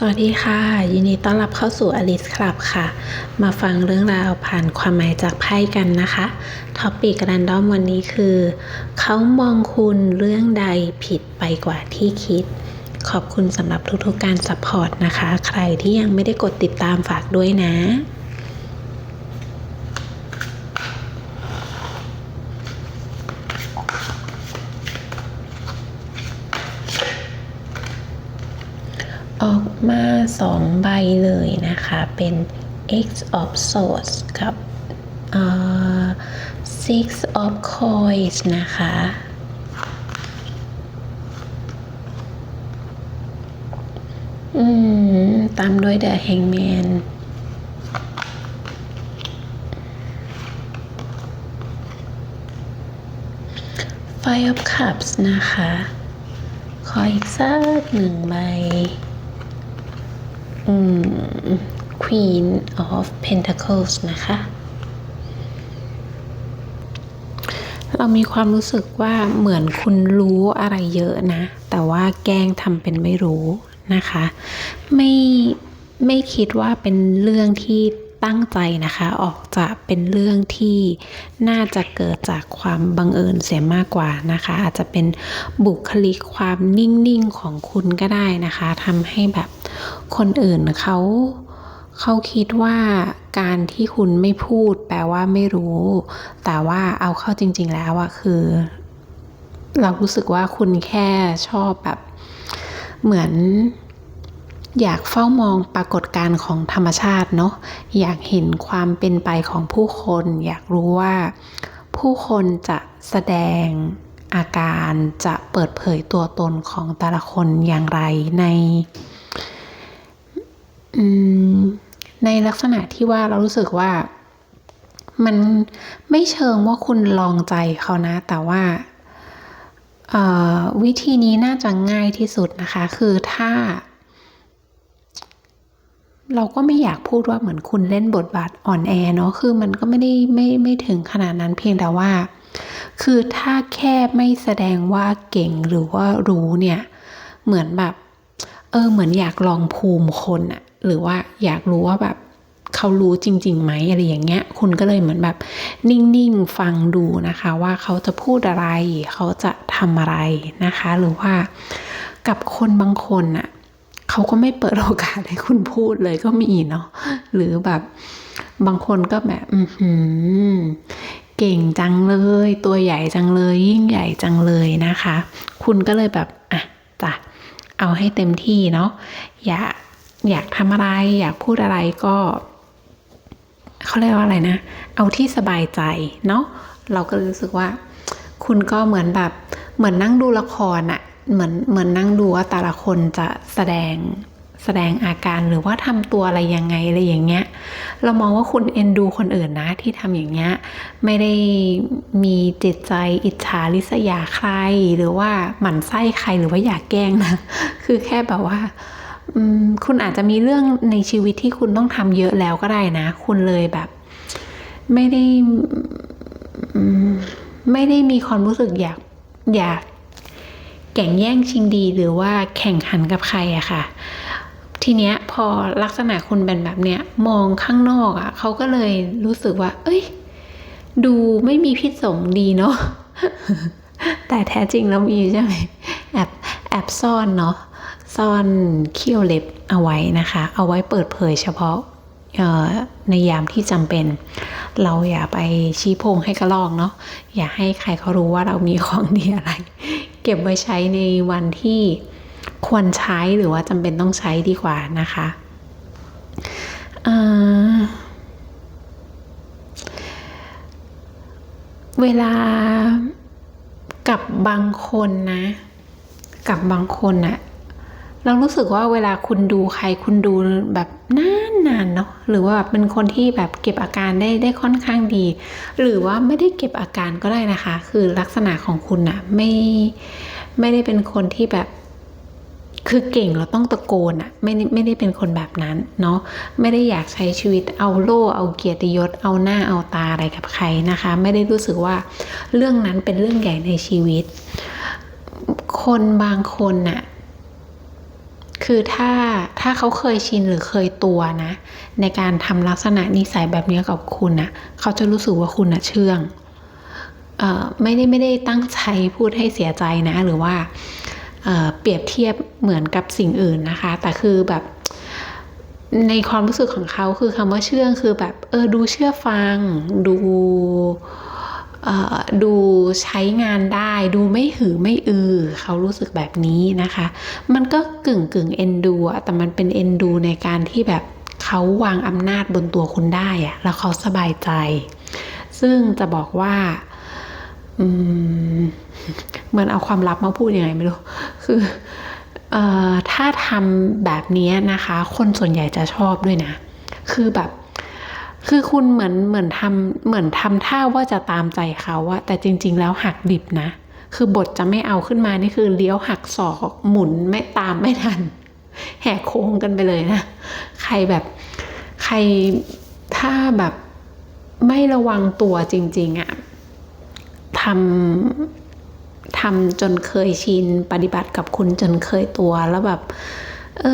สวัสดีค่ะ ยินดีต้อนรับเข้าสู่อลิสคลับค่ะ มาฟังเรื่องราวผ่านความหมายจากไพ่กันนะคะท็อปปิกรันดอมวันนี้คือ เขามองคุณเรื่องใดผิดไปกว่าที่คิด ขอบคุณสำหรับทุกๆการสัพพอร์ตนะคะ ใครที่ยังไม่ได้กดติดตามฝากด้วยนะ 2 ใบเลยนะคะ เป็น X of Swords กับ Six of Coins นะคะ ตามด้วย The Hangman ไฟ of Cups นะคะ ขออีกสักหนึ่งใบ Queen of Pentacles นะคะ เรามีความรู้สึกว่าเหมือนคุณรู้อะไรเยอะนะ แต่ว่าแกล้งทำเป็นไม่รู้นะคะ ไม่ไม่คิดว่าเป็นเรื่องที่ตั้งใจนะคะ ออกจะเป็นเรื่องที่น่าจะเกิดจากความบังเอิญเสียมากกว่านะคะ อาจจะเป็นบุคลิกความนิ่งๆของคุณก็ได้นะคะทำให้แบบ คนอื่นเขาเขาคิดว่าการที่คุณไม่พูดแปลว่าไม่รู้ แต่ว่าเอาเข้าจริง ๆ แล้วอะคือ เรารู้สึกว่าคุณแค่ชอบแบบเหมือนอยากเฝ้ามองปรากฏการณ์ของธรรมชาติเนาะอยากเห็นความเป็นไปของผู้คน อยากรู้ว่าผู้คนจะแสดงอาการจะเปิดเผยตัวตนของแต่ละคนอย่างไรใน ในลักษณะที่ว่าเรารู้สึกว่ามันไม่เชิงว่าคุณลองใจเขานะ แต่ว่าวิธีนี้น่าจะง่ายที่สุดนะคะ คือถ้า เราก็ไม่อยากพูดว่าเหมือนคุณเล่นบทบาทอ่อนแอเนาะคือมันก็ไม่ได้ไม่ไม่ถึงขนาดนั้นเพียงแต่ว่า คือถ้าแค่ไม่แสดงว่าเก่งหรือว่ารู้เนี่ย เหมือนแบบ เออเหมือนอยากลองภูมิคนอะ หรือว่าอยากรู้ว่าแบบเขารู้จริงๆไหมอะไรอย่างเงี้ย คุณก็เลยเหมือนแบบ นิ่งๆฟังดูนะคะ ว่าเขาจะพูดอะไร เขาจะทำอะไรนะคะ หรือว่ากับคนบางคนอะเขาก็ไม่เปิดโอกาสให้คุณพูดเลยก็มีเนาะหรือแบบบางคนก็แบบอืเก่งจังเลย ตัวใหญ่จังเลย ยิ่งใหญ่จังเลยนะคะ คุณก็เลยแบบอะจ้ะเอาให้เต็มที่เนาะอย่า อยากทำอะไร อยากพูดอะไรก็เขาเรียกว่าอะไรนะ เอาที่สบายใจเนาะเราก็รู้สึกว่า คุณก็เหมือนแบบเหมือนนั่งดูละครอะเหมือนเหมือนนั่งดูว่าแต่ละคนจะแสดงแสดงอาการหรือว่าทำตัวอะไรยังไงอะไรอย่างเงี้ย เรามองว่าคุณเอ็นดูคนอื่นนะที่ทำอย่างเงี้ยไม่ได้มีจิตใจอิจฉาริษยาใคร หรือว่าหมั่นไส้ใครหรือว่าอยากแกล้งนะ คือแค่แบบว่า คุณอาจจะมีเรื่องในชีวิตที่คุณต้องทำเยอะแล้วก็ได้นะ คุณเลยแบบ ไม่ได้ไม่ได้มีความรู้สึกอยากอยากแข่งแย่งชิงดีหรือว่าแข่งขันกับใครอะค่ะ ทีเนี้ยพอลักษณะคุณเป็นแบบเนี้ยมองข้างนอกอะเขาก็เลยรู้สึกว่า เอ้ย ดูไม่มีพิษสงดีเนาะแต่แท้จริงแล้วมีใช่ไหมแอบแอบซ่อนเนาะ ซ่อนเขี้ยวเล็บเอาไว้นะคะ เอาไว้เปิดเผยเฉพาะในยามที่จำเป็น เราอย่าไปชี้โพงให้กระลอกเนาะอย่าให้ใครเขารู้ว่าเรามีของดีอะไร เก็บไว้ใช้ในวันที่ควรใช้หรือว่าจำเป็นต้องใช้ดีกว่านะคะเวลากับบางคนนะ กับบางคนอะ เรารู้สึกว่าเวลาคุณดูใครคุณดูแบบนานๆเนาะหรือว่าแบบเป็นคนที่แบบเก็บอาการได้ได้ค่อนข้างดี หรือว่าไม่ได้เก็บอาการก็ได้นะคะ คือลักษณะของคุณอะไม่ไม่ได้เป็นคนที่แบบคือเก่งเราต้องตะโกนอะไม่ไม่ได้เป็นคนแบบนั้นเนาะไม่ได้อยากใช้ชีวิตเอาโล่เอาเกียรติยศเอาหน้าเอาตาอะไรกับใครนะคะ ไม่ได้รู้สึกว่าเรื่องนั้นเป็นเรื่องใหญ่ในชีวิต คนบางคนน่ะ คือถ้าถ้าเขาเคยชินหรือเคยตัวนะ ในการทำลักษณะนิสัยแบบนี้กับคุณนะเขาจะรู้สึกว่าคุณนะเชื่องเอ่อไม่ได้ไม่ได้ตั้งใจพูดให้เสียใจนะ หรือว่าเอ่อเปรียบเทียบเหมือนกับสิ่งอื่นนะคะ แต่คือแบบในความรู้สึกของเขาคือคำว่าเชื่องคือแบบเออดูเชื่อฟัง ดู ดูใช้งานได้ดูไม่หือไม่อือ เขารู้สึกแบบนี้นะคะ มันก็กึ่งกึ่งเอ็นดูอะแต่มันเป็นเอ็นดูในการที่แบบเขาวางอำนาจบนตัวคุณได้อะแล้วเขาสบายใจ ซึ่งจะบอกว่าอืมเหมือนเอาความลับมาพูดยังไงไม่รู้ คืออถ้าทำแบบนี้นะคะ คนส่วนใหญ่จะชอบด้วยนะ คือแบบ คือคุณเหมือนเหมือนทำเหมือนทำท่าว่าจะตามใจเขาอะแต่จริง ๆ แล้วหักดิบนะ คือบทจะไม่เอาขึ้นมานี่คือเลี้ยวหักศอกหมุนไม่ตามไม่ทัน แหกโค้งกันไปเลยนะ ใครแบบใครถ้าแบบไม่ระวังตัวจริง ๆอะทำทำจนเคยชินปฏิบัติกับคุณจนเคยตัวแล้วแบบ เอ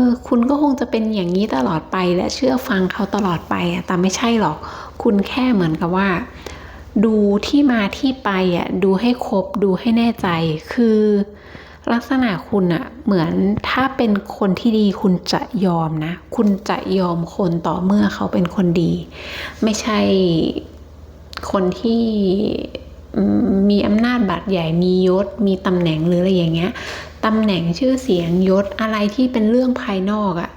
อคุณก็คงจะเป็นอย่างนี้ตลอดไปและเชื่อฟังเขาตลอดไปอะแต่ไม่ใช่หรอก คุณแค่เหมือนกับว่า ดูที่มาที่ไปอะดูให้ครบดูให้แน่ใจ คือลักษณะคุณอะเหมือนถ้าเป็นคนที่ดีคุณจะยอมนะ คุณจะยอมคนต่อเมื่อเขาเป็นคนดี ไม่ใช่คนที่มมีอำนาจบาดใหญ่มียศมีตำแหน่งหรืออะไรอย่างเงี้ย ตำแหน่งชื่อเสียงยศอะไรที่เป็นเรื่องภายนอกอะ่ะ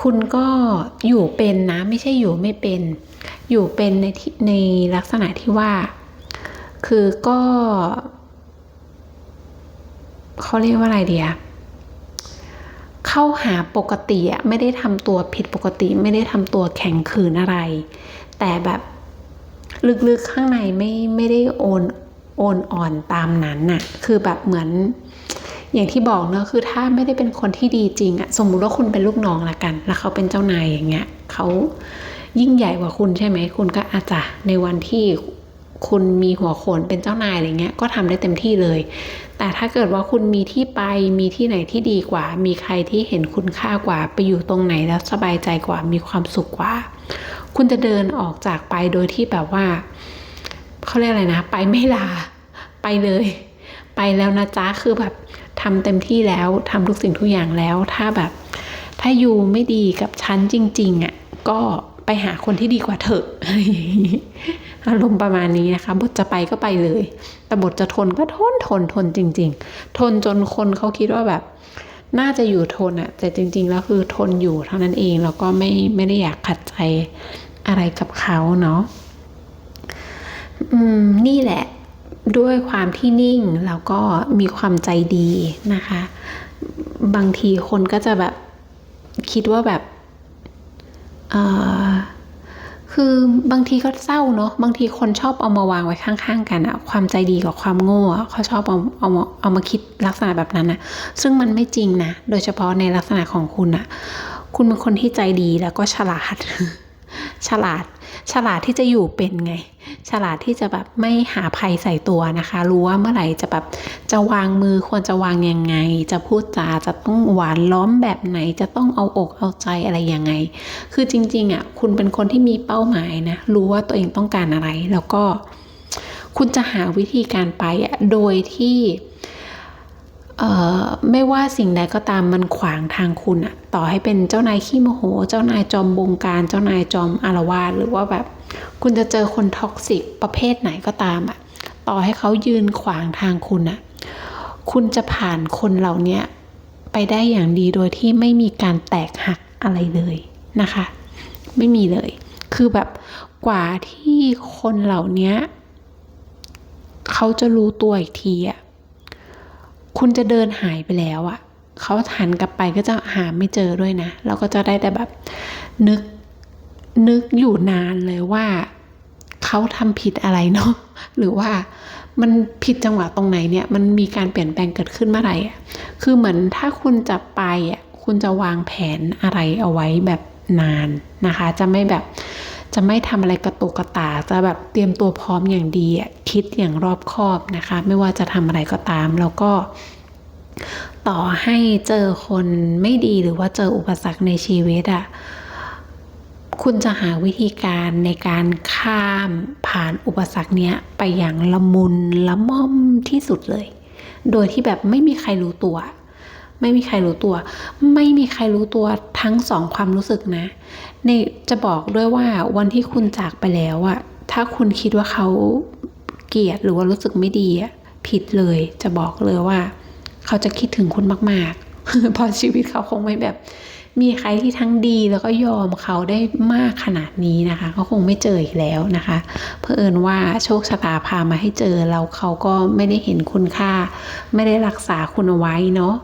คุณก็อยู่เป็นนะ ไม่ใช่อยู่ไม่เป็น อยู่เป็นในที่ในลักษณะที่ว่า คือก็เขาเรียกว่าอะไรเดียเข้าหาปกติอะไม่ได้ทำตัวผิดปกติ ไม่ได้ทำตัวแข็งขืนอะไร แต่แบบลึกๆข้างในไม่ไม่ได้โอนโอนอ่อนตามนั้นน่ะ คือแบบเหมือน อย่างที่บอกเนอะคือถ้าไม่ได้เป็นคนที่ดีจริงอะสมมุติว่าคุณเป็นลูกน้องละกัน แล้วเขาเป็นเจ้านายอย่างเงี้ยเขายิ่งใหญ่กว่าคุณใช่ไหมคุณก็อาจจะในวันที่คุณมีหัวโขนเป็นเจ้านายอะไรเงี้ยก็ทำได้เต็มที่เลย แต่ถ้าเกิดว่าคุณมีที่ไปมีที่ไหนที่ดีกว่า มีใครที่เห็นคุณค่ากว่า ไปอยู่ตรงไหนแล้วสบายใจกว่า มีความสุขกว่า คุณจะเดินออกจากไปโดยที่แบบว่าเขาเรียกอะไรนะ ไปไม่ลาไปเลย ไปแล้วนะจ๊ะคือแบบ ทำเต็มที่แล้วทำทุกสิ่งทุกอย่างแล้ว ถ้าแบบ ถ้าอยู่ไม่ดีกับฉันจริง ๆอะก็ไปหาคนที่ดีกว่าเถอะอางนี้อารมณ์ประมาณนี้นะคะ บทจะไปก็ไปเลย แต่บทจะทนก็ทนทนทนจริง ๆ ทนจนคนเขาคิดว่าแบบ น่าจะอยู่ทนอะแต่จริง ๆ แล้วคือทนอยู่เท่านั้นเองแล้วก็ไม่ไม่ได้อยากขัดใจอะไรกับเขาเนาะอืม นี่แหละ ด้วยความที่นิ่งแล้วก็มีความใจดีนะคะ บางทีคนก็จะแบบคิดว่าแบบคือบางทีก็เศร้าเนาะบางทีคนชอบเอามาวางไว้ข้างๆ กันอะความใจดีกับความโง่เขาชอบเอาเอามาเอามาคิดลักษณะแบบนั้นนะซึ่งมันไม่จริงนะ โดยเฉพาะในลักษณะของคุณอะคุณเป็นคนที่ใจดีแล้วก็ฉลาด ฉลาด ฉลาดที่จะอยู่เป็นไง ฉลาดที่จะแบบไม่หาภัยใส่ตัวนะคะ รู้ว่าเมื่อไหร่จะแบบจะวางมือควรจะวางยังไง จะพูดจาจะต้องหวานล้อมแบบไหน จะต้องเอาอกเอาใจอะไรยังไง คือจริงๆอะคุณเป็นคนที่มีเป้าหมายนะ รู้ว่าตัวเองต้องการอะไร แล้วก็ คุณจะหาวิธีการไปอะโดยที่ ไม่ว่าสิ่งใดก็ตามมันขวางทางคุณอะต่อให้เป็นเจ้านายขี้โมโห เจ้านายจอมบงการเจ้านายจอมอารวาสหรือว่าแบบ คุณจะเจอคนท็อกซิกประเภทไหนก็ตามอะต่อให้เขายืนขวางทางคุณอะคุณจะผ่านคนเหล่านี้ไปได้อย่างดีโดยที่ไม่มีการแตกหักอะไรเลยนะคะ ไม่มีเลย คือแบบกว่าที่คนเหล่านี้เขาจะรู้ตัวอีกทีอะ คุณจะเดินหายไปแล้วอะ่ะเขาหันกลับไปก็จะหาไม่เจอด้วยนะเราก็จะได้แต่แบบนึกนึกอยู่นานเลยว่าเขาทำผิดอะไรเนาะหรือว่ามันผิดจังหวะตรงไหนเนี่ย มันมีการเปลี่ยนแปลงเกิดขึ้นเมื่อไหร่อะคือเหมือนถ้าคุณจะไปอะคุณจะวางแผนอะไรเอาไว้แบบนานนะคะ จะไม่แบบ จะไม่ทำอะไรกระตุกกระตากจะแบบเตรียมตัวพร้อมอย่างดีคิดอย่างรอบคอบนะคะ ไม่ว่าจะทำอะไรก็ตาม แล้วก็ต่อให้เจอคนไม่ดีหรือว่าเจออุปสรรคในชีวิตอะคุณจะหาวิธีการในการข้ามผ่านอุปสรรคเนี้ยไปอย่างละมุนละม่อมที่สุดเลย โดยที่แบบไม่มีใครรู้ตัว ไม่มีใครรู้ตัว ไม่มีใครรู้ตัวทั้งสองความรู้สึกนะในจะบอกด้วยว่าวันที่คุณจากไปแล้วอะถ้าคุณคิดว่าเขาเกลียดหรือว่ารู้สึกไม่ดีอะผิดเลย จะบอกเลยว่า เขาจะคิดถึงคุณมากๆพราะชีวิตเขาคงไม่แบบ มีใครที่ทั้งดีแล้วก็ยอมเขาได้มากขนาดนี้นะคะเขาคงไม่เจออีกแล้วนะคะ เพื่อเอิญว่าโชคชะตาพามาให้เจอแล้วเขาก็ไม่ได้เห็นคุณค่า ไม่ได้รักษาคุณเอาไว้เนาะ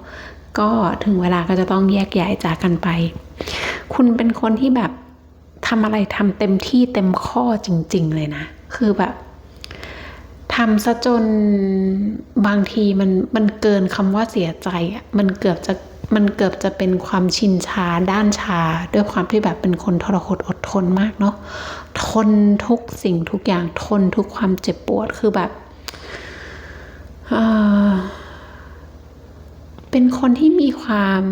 ก็ถึงเวลาก็จะต้องแยกย้ายจากกันไป คุณเป็นคนที่แบบทำอะไรทำเต็มที่เต็มข้อจริง ๆ เลยนะ คือแบบทำซะจนบางทีมันมันเกินคำว่าเสียใจอะมันเกือบจะมันเกือบจะเป็นความชินชาด้านชา ด้วยความที่แบบเป็นคนทรหดอดทนมากเนาะทนทุกสิ่งทุกอย่างทนทุกความเจ็บปวดคือแบบเออ เป็นคนที่มีความ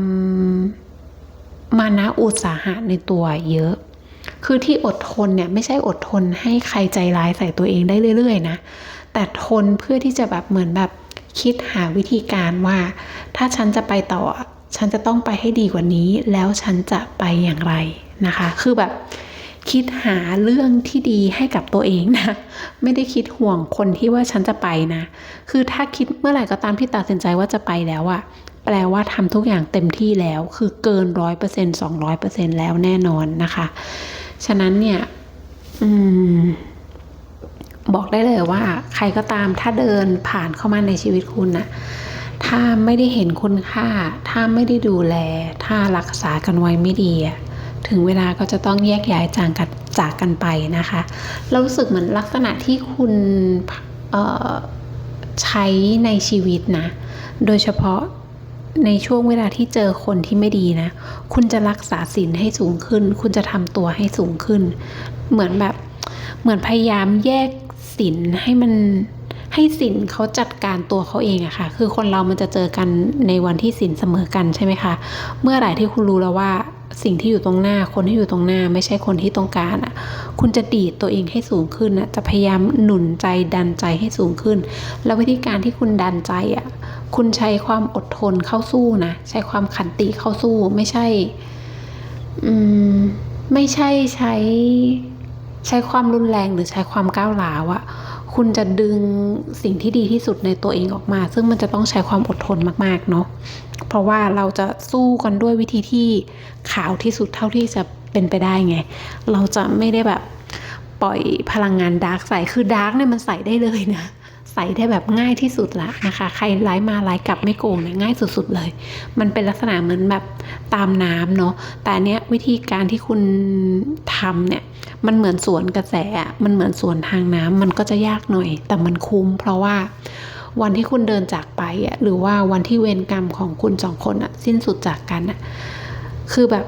มานะอุตสาหะในตัวเยอะ คือที่อดทนเนี่ยไม่ใช่อดทนให้ใครใจร้ายใส่ตัวเองได้เรื่อย ๆ นะ แต่ทนเพื่อที่จะแบบเหมือนแบบคิดหาวิธีการว่า ถ้าฉันจะไปต่อ ฉันจะต้องไปให้ดีกว่านี้ แล้วฉันจะไปอย่างไรนะคะ คือแบบ คิดหาเรื่องที่ดีให้กับตัวเองนะ ไม่ได้คิดห่วงคนที่ว่าฉันจะไปนะ คือถ้าคิดเมื่อไหร่ก็ตามที่ตัดสินใจว่าจะไปแล้วอะแปลว่าทำทุกอย่างเต็มที่แล้ว คือเกินร้อยเปอร์เซ็นต์สองร้อยเปอร์เซ็นต์แล้วแน่นอนนะคะ ฉะนั้นเนี่ยอืมบอกได้เลยว่า ใครก็ตามถ้าเดินผ่านเข้ามาในชีวิตคุณนะถ้าไม่ได้เห็นคุณค่า ถ้าไม่ได้ดูแล ถ้ารักษากันไว้ไม่ดีอะ ถึงเวลาก็จะต้องแยกย้ายจากกันจากกันไปนะคะ เรารู้สึกเหมือนลักษณะที่คุณใช้ในชีวิตนะ โดยเฉพาะในช่วงเวลาที่เจอคนที่ไม่ดีนะ คุณจะรักษาศีลให้สูงขึ้น คุณจะทำตัวให้สูงขึ้น เหมือนแบบ เหมือนพยายามแยกศีลให้มันให้ศีลเขาจัดการตัวเขาเองอะค่ะ คือคนเรามันจะเจอกันในวันที่ศีลเสมอกันใช่ไหมคะ เมื่อไหร่ที่คุณรู้แล้วว่า สิ่งที่อยู่ตรงหน้าคนที่อยู่ตรงหน้า ไม่ใช่คนที่ต้องการอะคุณจะดีดตัวเองให้สูงขึ้นอะจะพยายามหนุนใจดันใจให้สูงขึ้น แล้ววิธีการที่คุณดันใจอะคุณใช้ความอดทนเข้าสู้นะใช้ความขันติเข้าสู้ไม่ใช่อืมไม่ใช่ใช้ใช้ความรุนแรงหรือใช้ความก้าวร้าวอะ คุณจะดึงสิ่งที่ดีที่สุดในตัวเองออกมา ซึ่งมันจะต้องใช้ความอดทนมากๆเนาะเพราะว่าเราจะสู้กันด้วยวิธีที่ขาวที่สุดเท่าที่จะเป็นไปได้ไง เราจะไม่ได้แบบปล่อยพลังงานดาร์กใส่คือดาร์กเนี่ยมันใส่ได้เลยนะ ใส่ได้แบบง่ายที่สุดละนะคะ ใครไล่มาไล่กลับไม่โกงเนี่ยง่ายสุดๆเลย มันเป็นลักษณะเหมือนแบบตามน้ำเนาะแต่เนี้ยวิธีการที่คุณทำเนี่ยมันเหมือนสวนกระแสมันเหมือนสวนทางน้ำมันก็จะยากหน่อย แต่มันคุ้มเพราะว่าวันที่คุณเดินจากไปอะหรือว่าวันที่เวรกรรมของคุณสองคนอะสิ้นสุดจากกันอะคือแบบ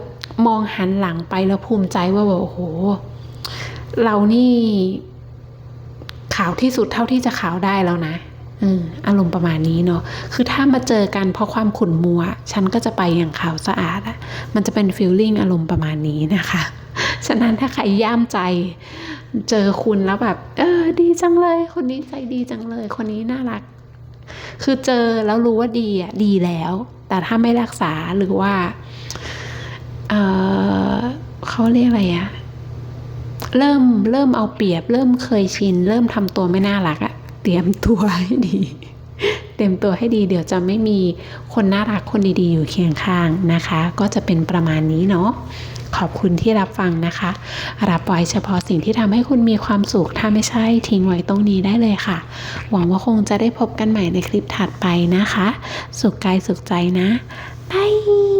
มองหันหลังไปแล้วภูมิใจว่าแบบโอ้โห เรานี่ ขาวที่สุดเท่าที่จะขาวได้แล้วนะอารมณ์ประมาณนี้เนาะ คือถ้ามาเจอกันเพราะความขุ่นมัว ฉันก็จะไปอย่างขาวสะอาดอะมันจะเป็นฟีลลิ่งอารมณ์ประมาณนี้นะคะ ฉะนั้นถ้าใครย่ามใจ เจอคุณแล้วแบบ เออ ดีจังเลย คนนี้ใจดีจังเลย คนนี้น่ารัก คือเจอแล้วรู้ว่าดีอะดีแล้ว แต่ถ้าไม่รักษาหรือว่า เออเขาเรียกอะไรอะ เริ่มเริ่มเอาเปรียบ เริ่มเคยชิน เริ่มทำตัวไม่น่ารักอะเตรียมตัวให้ดี เตรียมตัวให้ดี เดี๋ยวจะไม่มีคนน่ารักคนดีๆ อยู่เคียงข้างนะคะ ก็จะเป็นประมาณนี้เนาะขอบคุณที่รับฟังนะคะ รับไว้เฉพาะสิ่งที่ทำให้คุณมีความสุข ถ้าไม่ใช่ทิ้งไว้ตรงนี้ได้เลยค่ะ หวังว่าคงจะได้พบกันใหม่ในคลิปถัดไปนะคะ สุขกายสุขใจนะบาย